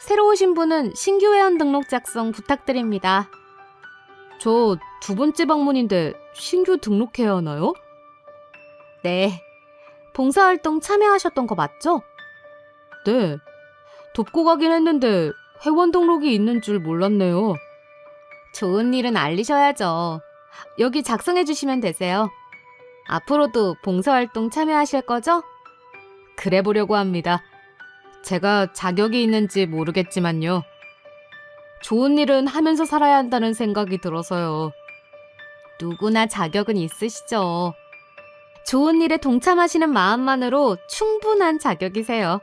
새로 오신 분은 신규 회원 등록 작성 부탁드립니다. 저 두 번째 방문인데 신규 등록해야 하나요? 네. 봉사활동 참여하셨던 거 맞죠? 네. 돕고 가긴 했는데 회원 등록이 있는 줄 몰랐네요. 좋은 일은 알리셔야죠. 여기 작성해 주시면 되세요. 앞으로도 봉사활동 참여하실 거죠? 그래 보려고 합니다. 제가 자격이 있는지 모르겠지만요. 좋은 일은 하면서 살아야 한다는 생각이 들어서요. 누구나 자격은 있으시죠. 좋은 일에 동참하시는 마음만으로 충분한 자격이세요.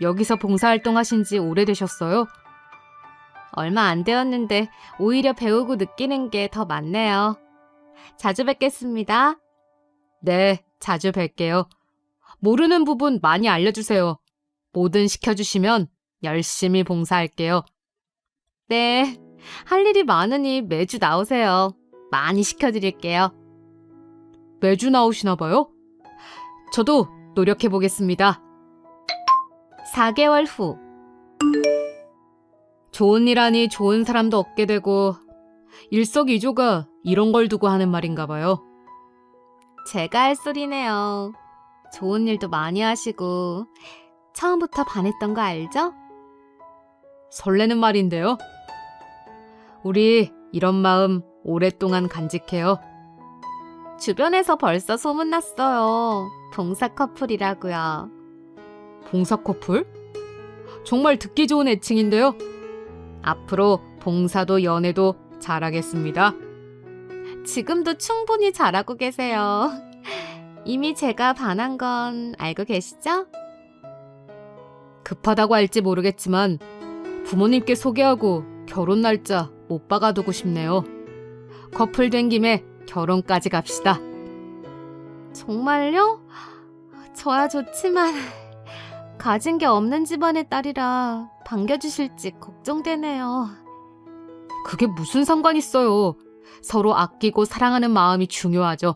여기서 봉사활동 하신 지 오래되셨어요? 얼마 안 되었는데 오히려 배우고 느끼는 게 더 많네요. 자주 뵙겠습니다. 네, 자주 뵐게요. 모르는 부분 많이 알려주세요. 뭐든 시켜주시면 열심히 봉사할게요. 네, 할 일이 많으니 매주 나오세요. 많이 시켜드릴게요. 매주 나오시나 봐요? 저도 노력해 보겠습니다. 4개월 후. 좋은 일 하니 좋은 사람도 얻게 되고, 일석이조가 이런 걸 두고 하는 말인가 봐요. 제가 할 소리네요. 좋은 일도 많이 하시고, 처음부터 반했던 거 알죠? 설레는 말인데요. 우리 이런 마음 오랫동안 간직해요. 주변에서 벌써 소문났어요. 봉사 커플이라고요. 봉사 커플? 정말 듣기 좋은 애칭인데요. 앞으로 봉사도 연애도 잘하겠습니다. 지금도 충분히 잘하고 계세요. 이미 제가 반한 건 알고 계시죠? 급하다고 할지 모르겠지만 부모님께 소개하고 결혼 날짜 못 박아두고 싶네요. 커플 된 김에 결혼까지 갑시다. 정말요? 저야 좋지만 가진 게 없는 집안의 딸이라 반겨주실지 걱정되네요. 그게 무슨 상관 있어요. 서로 아끼고 사랑하는 마음이 중요하죠.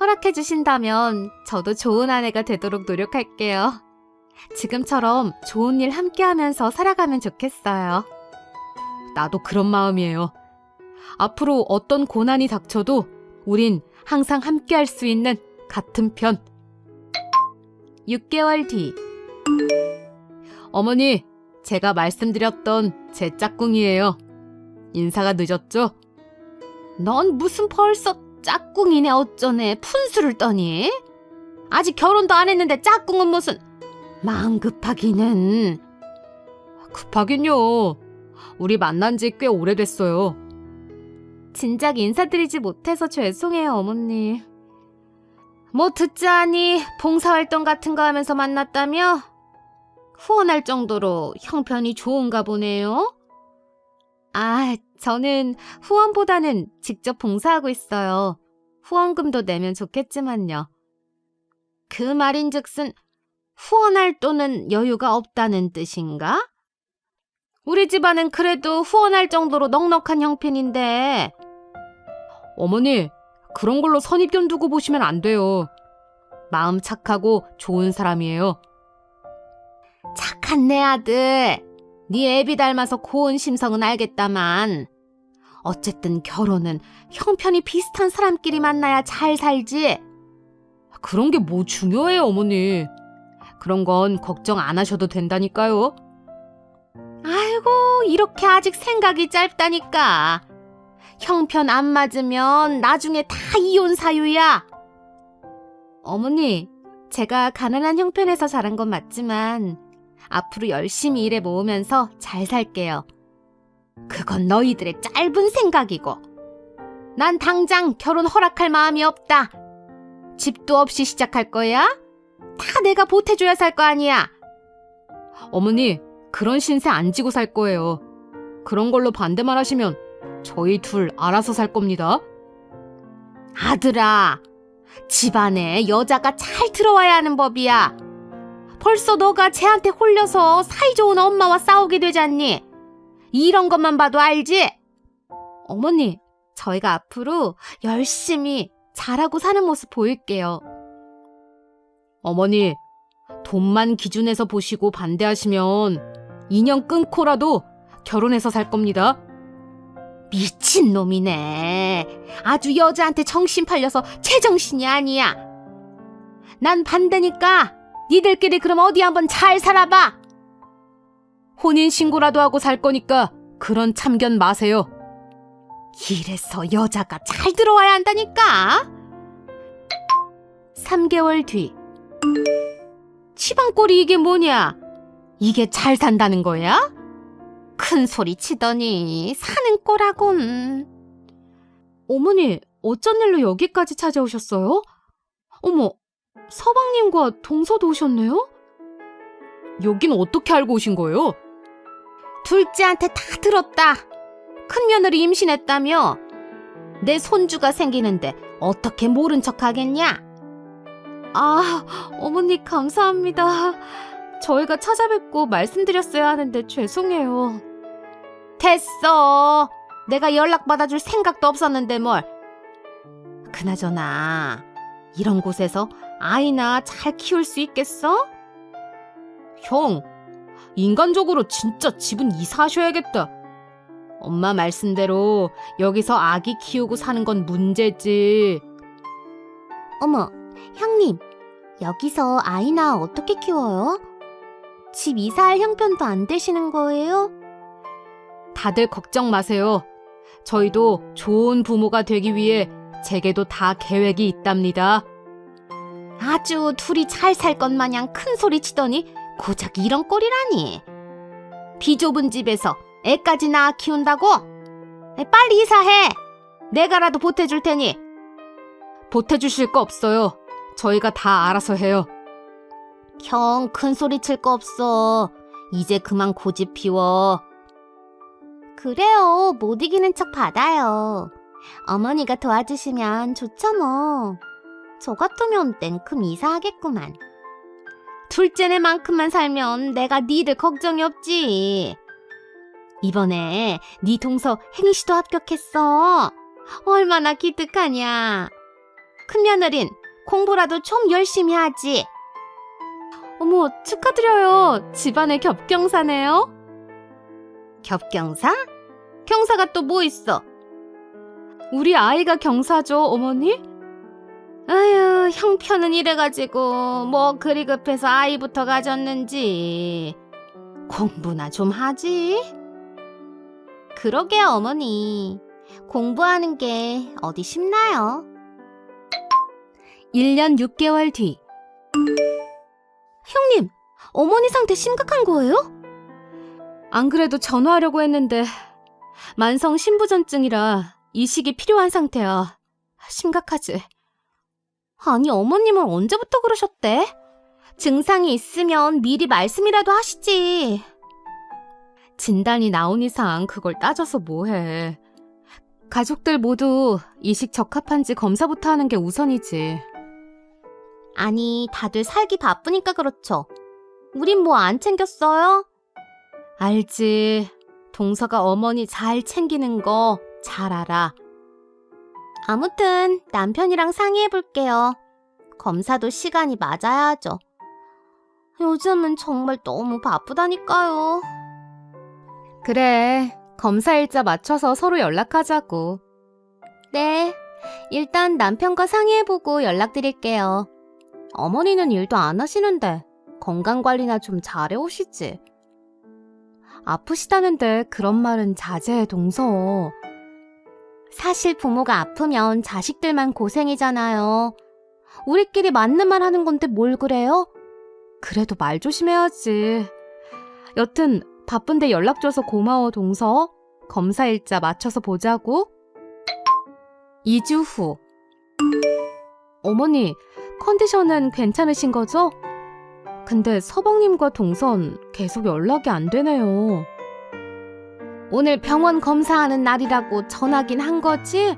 허락해 주신다면 저도 좋은 아내가 되도록 노력할게요. 지금처럼 좋은 일 함께 하면서 살아가면 좋겠어요. 나도 그런 마음이에요. 앞으로 어떤 고난이 닥쳐도 우린 항상 함께 할 수 있는 같은 편. 6개월 뒤. 어머니, 제가 말씀드렸던 제 짝꿍이에요. 인사가 늦었죠? 넌 무슨 벌써 짝꿍이네 어쩌네 푼수를 떠니? 아직 결혼도 안 했는데 짝꿍은 무슨 마음 급하기는 급하긴요. 우리 만난 지 꽤 오래됐어요. 진작 인사드리지 못해서 죄송해요, 어머님. 뭐 듣자니 봉사활동 같은 거 하면서 만났다며? 후원할 정도로 형편이 좋은가 보네요. 아, 저는 후원보다는 직접 봉사하고 있어요. 후원금도 내면 좋겠지만요. 그 말인 즉슨 후원할 돈은 여유가 없다는 뜻인가? 우리 집안은 그래도 후원할 정도로 넉넉한 형편인데. 어머니, 그런 걸로 선입견 두고 보시면 안 돼요. 마음 착하고 좋은 사람이에요. 착한 내 아들. 네 애비 닮아서 고운 심성은 알겠다만. 어쨌든 결혼은 형편이 비슷한 사람끼리 만나야 잘 살지. 그런 게 뭐 중요해요, 어머니. 그런 건 걱정 안 하셔도 된다니까요. 아이고, 이렇게 아직 생각이 짧다니까. 형편 안 맞으면 나중에 다 이혼 사유야. 어머니, 제가 가난한 형편에서 자란 건 맞지만 앞으로 열심히 일해 모으면서 잘 살게요. 그건 너희들의 짧은 생각이고. 난 당장 결혼 허락할 마음이 없다. 집도 없이 시작할 거야? 다 내가 보태줘야 살 거 아니야. 어머니, 그런 신세 안 지고 살 거예요. 그런 걸로 반대만 하시면 저희 둘 알아서 살 겁니다. 아들아, 집안에 여자가 잘 들어와야 하는 법이야. 벌써 너가 쟤한테 홀려서 사이좋은 엄마와 싸우게 되잖니? 이런 것만 봐도 알지? 어머니, 저희가 앞으로 열심히 잘하고 사는 모습 보일게요. 어머니, 돈만 기준에서 보시고 반대하시면 인연 끊고라도 결혼해서 살 겁니다. 미친놈이네. 아주 여자한테 정신 팔려서 제정신이 아니야. 난 반대니까 니들끼리 그럼 어디 한번 잘 살아봐. 혼인신고라도 하고 살 거니까 그런 참견 마세요. 이래서 여자가 잘 들어와야 한다니까. 3개월 뒤. 치방꼴이 이게 뭐냐? 이게 잘 산다는 거야? 큰 소리 치더니 사는 꼴하곤. 어머니, 어쩐 일로 여기까지 찾아오셨어요? 어머, 서방님과 동서도 오셨네요? 여긴 어떻게 알고 오신 거예요? 둘째한테 다 들었다. 큰 며느리 임신했다며. 내 손주가 생기는데 어떻게 모른 척 하겠냐? 아, 어머니 감사합니다. 저희가 찾아뵙고 말씀드렸어야 하는데 죄송해요. 됐어. 내가 연락받아줄 생각도 없었는데 뭘. 그나저나 이런 곳에서 아이나 잘 키울 수 있겠어? 형, 인간적으로 진짜 집은 이사하셔야겠다. 엄마 말씀대로 여기서 아기 키우고 사는 건 문제지. 어머, 형님, 여기서 아이나 어떻게 키워요? 집 이사할 형편도 안 되시는 거예요? 다들 걱정 마세요. 저희도 좋은 부모가 되기 위해 제게도 다 계획이 있답니다. 아주 둘이 잘 살 것 마냥 큰 소리 치더니 고작 이런 꼴이라니. 비좁은 집에서 애까지 낳아 키운다고? 빨리 이사해! 내가라도 보태줄 테니. 보태주실 거 없어요. 저희가 다 알아서 해요. 형, 큰 소리 칠 거 없어. 이제 그만 고집 피워. 그래요. 못 이기는 척 받아요. 어머니가 도와주시면 좋죠 뭐. 저 같으면 냉큼 이사하겠구만. 둘째네만큼만 살면 내가 니들 걱정이 없지. 이번에 네 동서 행시도 합격했어. 얼마나 기특하냐. 큰 며느린 공부라도 좀 열심히 하지. 어머, 축하드려요. 집안에 겹경사네요. 겹경사? 경사가 또 뭐 있어? 우리 아이가 경사죠, 어머니? 아유, 형편은 이래가지고 뭐 그리 급해서 아이부터 가졌는지 공부나 좀 하지. 그러게 어머니 공부하는 게 어디 쉽나요? 1년 6개월 뒤 형님, 어머니 상태 심각한 거예요? 안 그래도 전화하려고 했는데 만성 신부전증이라 이식이 필요한 상태야. 심각하지. 아니, 어머님은 언제부터 그러셨대? 증상이 있으면 미리 말씀이라도 하시지. 진단이 나온 이상 그걸 따져서 뭐해. 가족들 모두 이식 적합한지 검사부터 하는 게 우선이지. 아니, 다들 살기 바쁘니까 그렇죠. 우린 뭐 안 챙겼어요? 알지. 동서가 어머니 잘 챙기는 거 잘 알아. 아무튼 남편이랑 상의해 볼게요. 검사도 시간이 맞아야 하죠. 요즘은 정말 너무 바쁘다니까요. 그래. 검사 일자 맞춰서 서로 연락하자고. 네. 일단 남편과 상의해보고 연락드릴게요. 어머니는 일도 안 하시는데 건강관리나 좀 잘해오시지. 아프시다는데 그런 말은 자제해 동서. 사실 부모가 아프면 자식들만 고생이잖아요. 우리끼리 맞는 말 하는 건데 뭘 그래요? 그래도 말 조심해야지. 여튼 바쁜데 연락 줘서 고마워 동서. 검사 일자 맞춰서 보자고. 2주 후. 어머니, 컨디션은 괜찮으신 거죠? 근데 서방님과 동선 계속 연락이 안 되네요. 오늘 병원 검사하는 날이라고 전화긴 한 거지?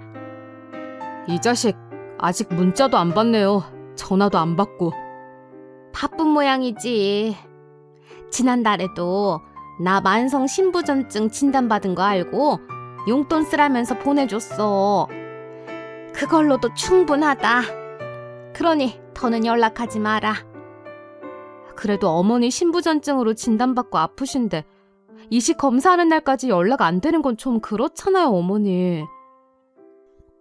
이 자식 아직 문자도 안 받네요. 전화도 안 받고. 바쁜 모양이지. 지난달에도 나 만성 신부전증 진단받은 거 알고 용돈 쓰라면서 보내줬어. 그걸로도 충분하다. 그러니 더는 연락하지 마라. 그래도 어머니 신부전증으로 진단받고 아프신데 이식 검사하는 날까지 연락 안 되는 건 좀 그렇잖아요, 어머니.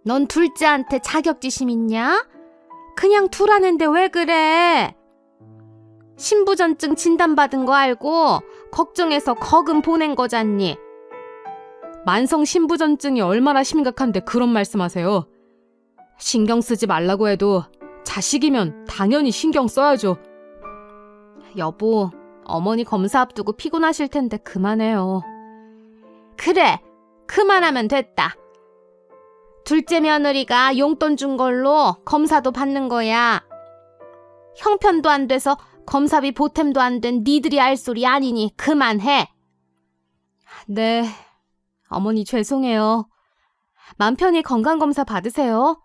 넌 둘째한테 자격지심 있냐? 그냥 두라는데 왜 그래? 신부전증 진단받은 거 알고 걱정해서 거금 보낸 거잖니. 만성 신부전증이 얼마나 심각한데 그런 말씀하세요. 신경 쓰지 말라고 해도 자식이면 당연히 신경 써야죠. 여보, 어머니 검사 앞두고 피곤하실 텐데 그만해요. 그래, 그만하면 됐다. 둘째 며느리가 용돈 준 걸로 검사도 받는 거야. 형편도 안 돼서 검사비 보탬도 안 된 니들이 알 소리 아니니 그만해. 네, 어머니 죄송해요. 맘 편히 건강검사 받으세요.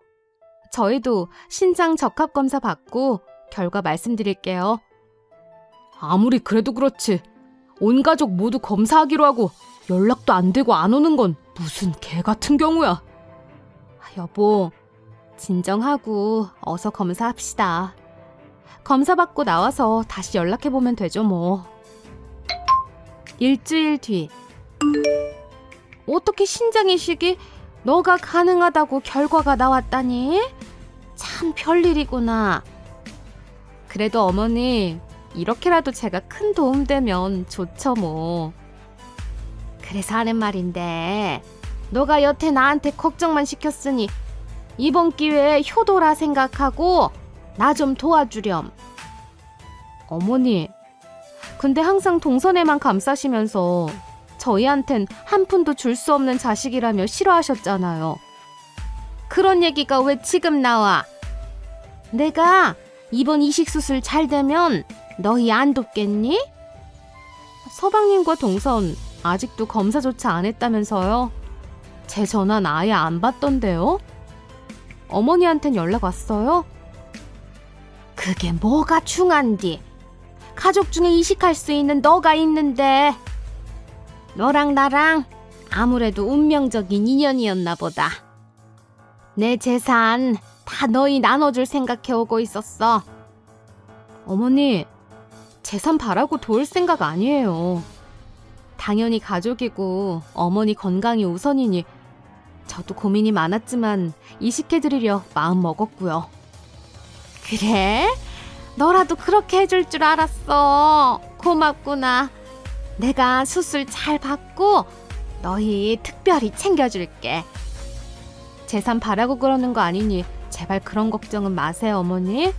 저희도 신장 적합 검사 받고 결과 말씀드릴게요. 아무리 그래도 그렇지. 온 가족 모두 검사하기로 하고 연락도 안 되고 안 오는 건 무슨 개 같은 경우야. 여보, 진정하고 어서 검사합시다. 검사 받고 나와서 다시 연락해보면 되죠, 뭐. 일주일 뒤. 어떻게 신장 이식이 너가 가능하다고 결과가 나왔다니? 참 별일이구나. 그래도 어머니, 이렇게라도 제가 큰 도움 되면 좋죠, 뭐. 그래서 하는 말인데, 너가 여태 나한테 걱정만 시켰으니, 이번 기회에 효도라 생각하고, 나 좀 도와주렴. 어머니, 근데 항상 동선에만 감싸시면서, 저희한텐 한 푼도 줄 수 없는 자식이라며 싫어하셨잖아요. 그런 얘기가 왜 지금 나와? 내가 이번 이식 수술 잘 되면 너희 안 돕겠니? 서방님과 동선 아직도 검사조차 안 했다면서요? 제 전화는 아예 안 받던데요? 어머니한텐 연락 왔어요? 그게 뭐가 중한디? 가족 중에 이식할 수 있는 너가 있는데 너랑 나랑 아무래도 운명적인 인연이었나 보다. 내 재산 다 너희 나눠줄 생각해 오고 있었어. 어머니, 재산 바라고 도울 생각 아니에요. 당연히 가족이고 어머니 건강이 우선이니 저도 고민이 많았지만 이식해드리려 마음 먹었고요. 그래? 너라도 그렇게 해줄 줄 알았어. 고맙구나. 내가 수술 잘 받고 너희 특별히 챙겨줄게. 재산 바라고 그러는 거 아니니 제발 그런 걱정은 마세요, 어머니.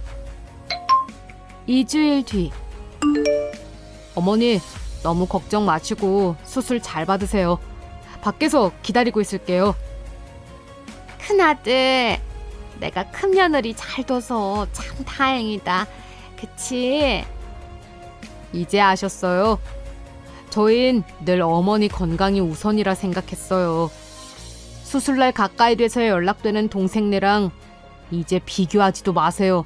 2주일 뒤. 어머니, 너무 걱정 마시고 수술 잘 받으세요. 밖에서 기다리고 있을게요. 큰아들, 내가 큰 며느리 잘 둬서 참 다행이다. 그치? 이제 아셨어요? 저흰 늘 어머니 건강이 우선이라 생각했어요. 수술날 가까이 돼서 연락되는 동생네랑 이제 비교하지도 마세요.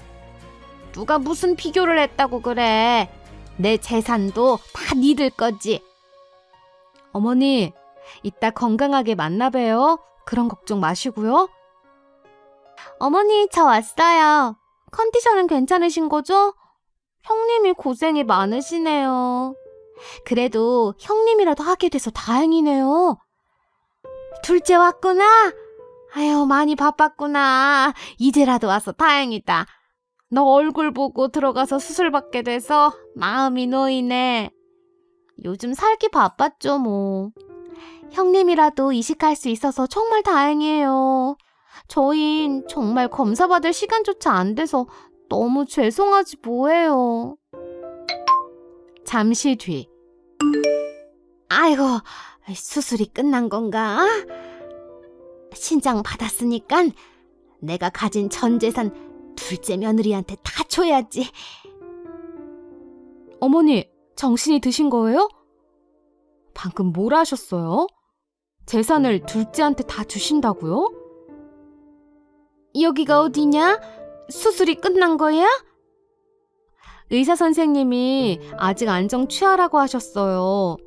누가 무슨 비교를 했다고 그래. 내 재산도 다 니들 거지. 어머니, 이따 건강하게 만나봬요. 그런 걱정 마시고요. 어머니, 저 왔어요. 컨디션은 괜찮으신 거죠? 형님이 고생이 많으시네요. 그래도 형님이라도 하게 돼서 다행이네요. 둘째 왔구나? 아유, 많이 바빴구나. 이제라도 와서 다행이다. 너 얼굴 보고 들어가서 수술 받게 돼서 마음이 놓이네. 요즘 살기 바빴죠, 뭐. 형님이라도 이식할 수 있어서 정말 다행이에요. 저흰 정말 검사 받을 시간조차 안 돼서 너무 죄송하지 뭐예요. 잠시 뒤. 아이고, 수술이 끝난 건가? 신장 받았으니까 내가 가진 전 재산 둘째 며느리한테 다 줘야지. 어머니, 정신이 드신 거예요? 방금 뭘 하셨어요? 재산을 둘째한테 다 주신다고요? 여기가 어디냐? 수술이 끝난 거야? 의사 선생님이 아직 안정 취하라고 하셨어요.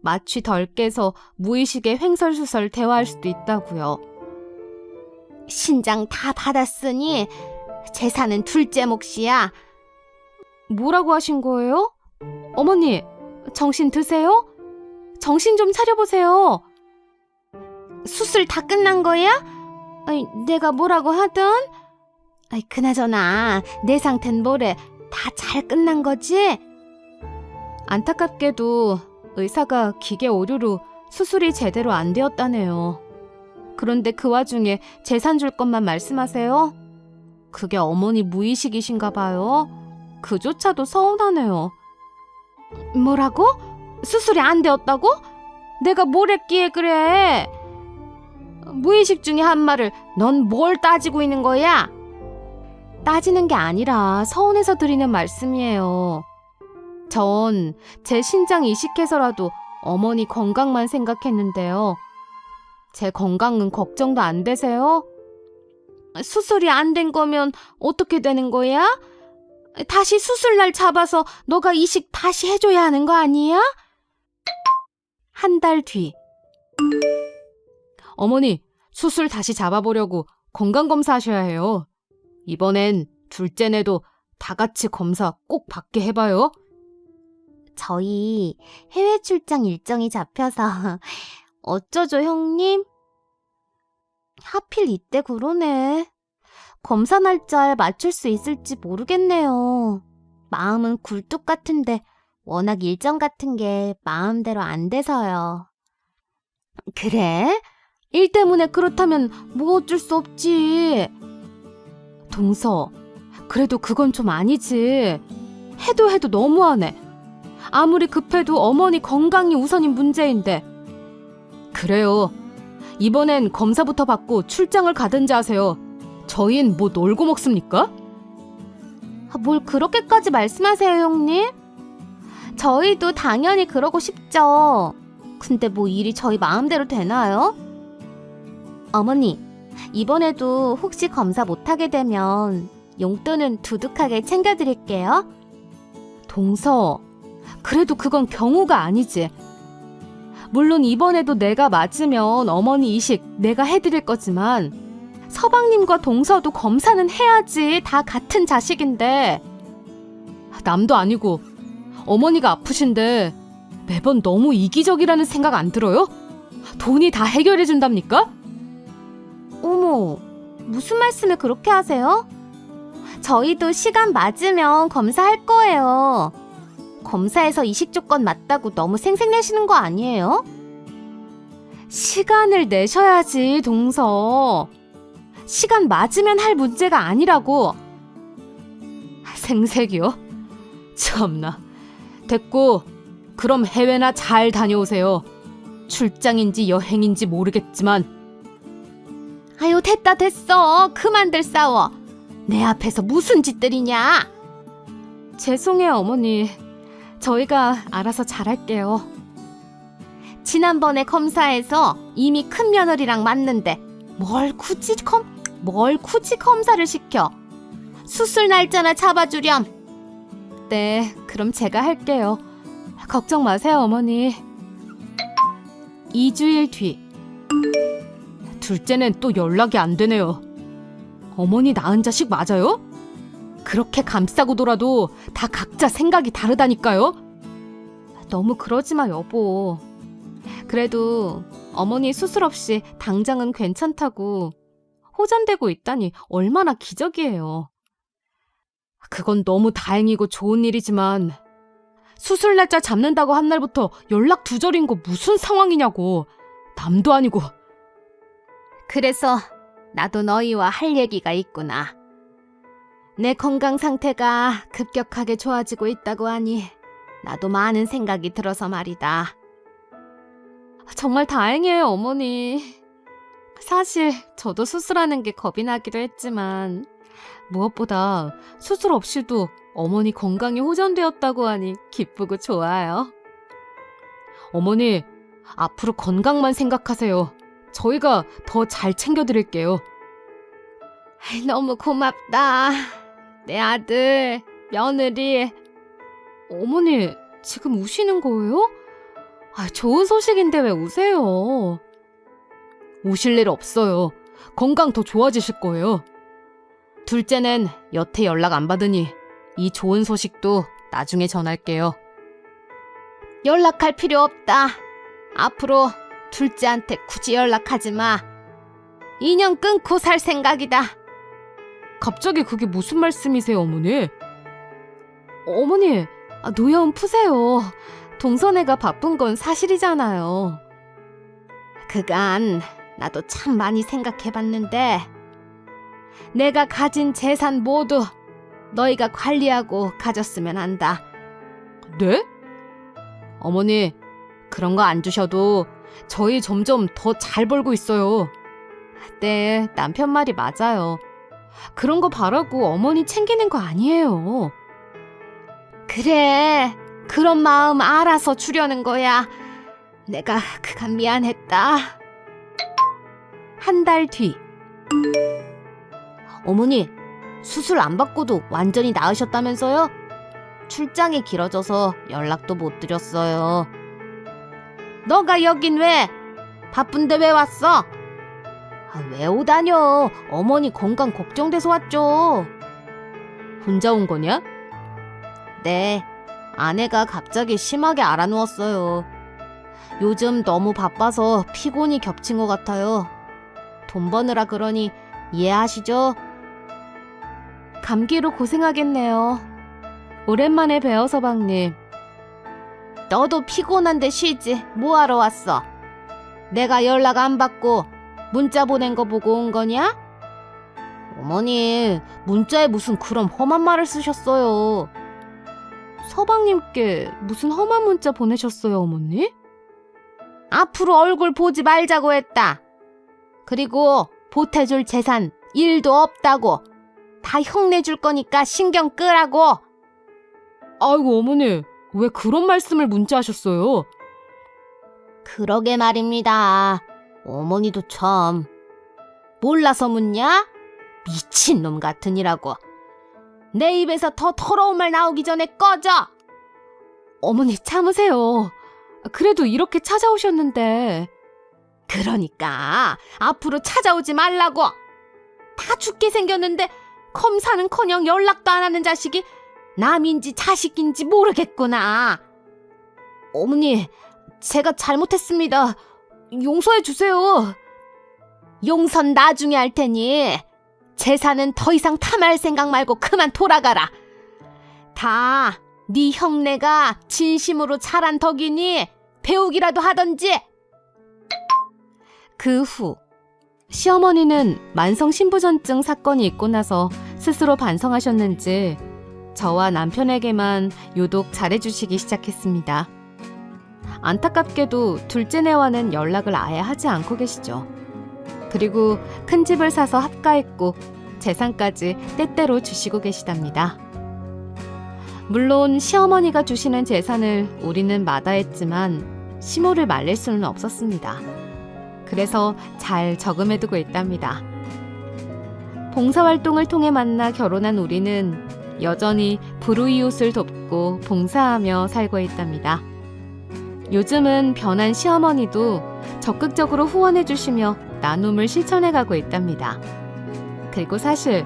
마취 덜 깨서 무의식에 횡설수설 대화할 수도 있다고요. 신장 다 받았으니 재산은 둘째 몫이야. 뭐라고 하신 거예요? 어머니, 정신 드세요? 정신 좀 차려보세요. 수술 다 끝난 거야? 아니, 내가 뭐라고 하든? 아이, 그나저나, 내 상태는 뭐래? 다 잘 끝난 거지? 안타깝게도 의사가 기계 오류로 수술이 제대로 안 되었다네요. 그런데 그 와중에 재산 줄 것만 말씀하세요? 그게 어머니 무의식이신가 봐요. 그조차도 서운하네요. 뭐라고? 수술이 안 되었다고? 내가 뭘 했기에 그래? 무의식 중에 한 말을 넌 뭘 따지고 있는 거야? 따지는 게 아니라 서운해서 드리는 말씀이에요. 전 제 신장 이식해서라도 어머니 건강만 생각했는데요. 제 건강은 걱정도 안 되세요? 수술이 안 된 거면 어떻게 되는 거야? 다시 수술날 잡아서 너가 이식 다시 해줘야 하는 거 아니야? 한 달 뒤. 어머니, 수술 다시 잡아보려고 건강검사 하셔야 해요. 이번엔 둘째네도 다 같이 검사 꼭 받게 해봐요. 저희 해외 출장 일정이 잡혀서 어쩌죠, 형님? 하필 이때 그러네. 검사 날짜에 맞출 수 있을지 모르겠네요. 마음은 굴뚝 같은데 워낙 일정 같은 게 마음대로 안 돼서요. 그래? 일 때문에 그렇다면 뭐 어쩔 수 없지. 동서, 그래도 그건 좀 아니지. 해도 해도 너무하네. 아무리 급해도 어머니 건강이 우선인 문제인데. 그래요. 이번엔 검사부터 받고 출장을 가든지 하세요. 저흰 뭐 놀고 먹습니까? 아, 뭘 그렇게까지 말씀하세요, 형님? 저희도 당연히 그러고 싶죠. 근데 뭐 일이 저희 마음대로 되나요? 어머니, 이번에도 혹시 검사 못하게 되면 용돈은 두둑하게 챙겨드릴게요. 동서, 그래도 그건 경우가 아니지. 물론 이번에도 내가 맞으면 어머니 이식 내가 해드릴 거지만 서방님과 동서도 검사는 해야지 다 같은 자식인데 남도 아니고 어머니가 아프신데 매번 너무 이기적이라는 생각 안 들어요? 돈이 다 해결해 준답니까? 무슨 말씀을 그렇게 하세요? 저희도 시간 맞으면 검사할 거예요. 검사에서 이식 조건 맞다고 너무 생색내시는 거 아니에요? 시간을 내셔야지, 동서. 시간 맞으면 할 문제가 아니라고. 생색이요? 참나. 됐고, 그럼 해외나 잘 다녀오세요. 출장인지 여행인지 모르겠지만. 아유, 됐다, 됐어. 그만들 싸워. 내 앞에서 무슨 짓들이냐? 죄송해요, 어머니. 저희가 알아서 잘할게요. 지난번에 검사에서 이미 큰 며느리랑 맞는데 뭘 굳이 검, 뭘 굳이 검사를 시켜? 수술 날짜나 잡아주렴. 네, 그럼 제가 할게요. 걱정 마세요, 어머니. 2주일 뒤. 둘째는 또 연락이 안 되네요. 어머니 낳은 자식 맞아요? 그렇게 감싸고 돌아도 다 각자 생각이 다르다니까요? 너무 그러지 마, 여보. 그래도 어머니 수술 없이 당장은 괜찮다고 호전되고 있다니 얼마나 기적이에요. 그건 너무 다행이고 좋은 일이지만 수술 날짜 잡는다고 한 날부터 연락 두절인 거 무슨 상황이냐고. 남도 아니고. 그래서 나도 너희와 할 얘기가 있구나. 내 건강 상태가 급격하게 좋아지고 있다고 하니 나도 많은 생각이 들어서 말이다. 정말 다행이에요, 어머니. 사실 저도 수술하는 게 겁이 나기도 했지만 무엇보다 수술 없이도 어머니 건강이 호전되었다고 하니 기쁘고 좋아요. 어머니, 앞으로 건강만 생각하세요. 저희가 더 잘 챙겨드릴게요. 너무 고맙다. 내 아들, 며느리. 어머니, 지금 우시는 거예요? 아, 좋은 소식인데 왜 우세요? 우실 일 없어요. 건강 더 좋아지실 거예요. 둘째는 여태 연락 안 받으니 이 좋은 소식도 나중에 전할게요. 연락할 필요 없다. 앞으로 둘째한테 굳이 연락하지 마. 인연 끊고 살 생각이다. 갑자기 그게 무슨 말씀이세요, 어머니? 어머니, 아, 노여움 푸세요. 동선애가 바쁜 건 사실이잖아요. 그간 나도 참 많이 생각해봤는데 내가 가진 재산 모두 너희가 관리하고 가졌으면 한다. 네? 어머니, 그런 거 안 주셔도 저희 점점 더 잘 벌고 있어요. 네, 남편 말이 맞아요. 그런 거 바라고 어머니 챙기는 거 아니에요. 그래, 그런 마음 알아서 주려는 거야. 내가 그간 미안했다. 한 달 뒤. 어머니, 수술 안 받고도 완전히 나으셨다면서요? 출장이 길어져서 연락도 못 드렸어요. 너가 여긴 왜? 바쁜데 왜 왔어? 아, 왜 오다녀? 어머니 건강 걱정돼서 왔죠. 혼자 온 거냐? 네. 아내가 갑자기 심하게 알아누웠어요. 요즘 너무 바빠서 피곤이 겹친 것 같아요. 돈 버느라 그러니 이해하시죠? 감기로 고생하겠네요. 오랜만에 뵈어 서방님. 너도 피곤한데 쉬지. 뭐하러 왔어? 내가 연락 안 받고 문자 보낸 거 보고 온 거냐? 어머니, 문자에 무슨 그런 험한 말을 쓰셨어요. 서방님께 무슨 험한 문자 보내셨어요, 어머니? 앞으로 얼굴 보지 말자고 했다. 그리고 보태줄 재산 일도 없다고. 다 흉내줄 거니까 신경 끄라고. 아이고, 어머니, 왜 그런 말씀을 문자하셨어요? 그러게 말입니다. 어머니도 참. 몰라서 묻냐? 미친놈 같으니라고. 내 입에서 더 더러운 말 나오기 전에 꺼져! 어머니 참으세요. 그래도 이렇게 찾아오셨는데. 그러니까 앞으로 찾아오지 말라고. 다 죽게 생겼는데 검사는커녕 연락도 안 하는 자식이 남인지 자식인지 모르겠구나. 어머니, 제가 잘못했습니다. 용서해 주세요. 용선 나중에 할 테니 재산은 더 이상 탐할 생각 말고 그만 돌아가라. 다 네 형네가 진심으로 잘한 덕이니 배우기라도 하던지. 그 후 시어머니는 만성 신부전증 사건이 있고 나서 스스로 반성하셨는지 저와 남편에게만 유독 잘해주시기 시작했습니다. 안타깝게도 둘째네와는 연락을 아예 하지 않고 계시죠. 그리고 큰 집을 사서 합가했고 재산까지 때때로 주시고 계시답니다. 물론 시어머니가 주시는 재산을 우리는 마다했지만 시모를 말릴 수는 없었습니다. 그래서 잘 저금해두고 있답니다. 봉사활동을 통해 만나 결혼한 우리는 여전히 불우이웃을 돕고 봉사하며 살고 있답니다. 요즘은 변한 시어머니도 적극적으로 후원해 주시며 나눔을 실천해 가고 있답니다. 그리고 사실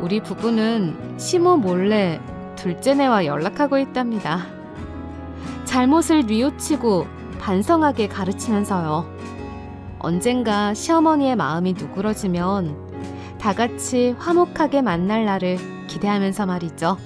우리 부부는 시모 몰래 둘째네와 연락하고 있답니다. 잘못을 뉘우치고 반성하게 가르치면서요. 언젠가 시어머니의 마음이 누그러지면 다 같이 화목하게 만날 날을 기대하면서 말이죠.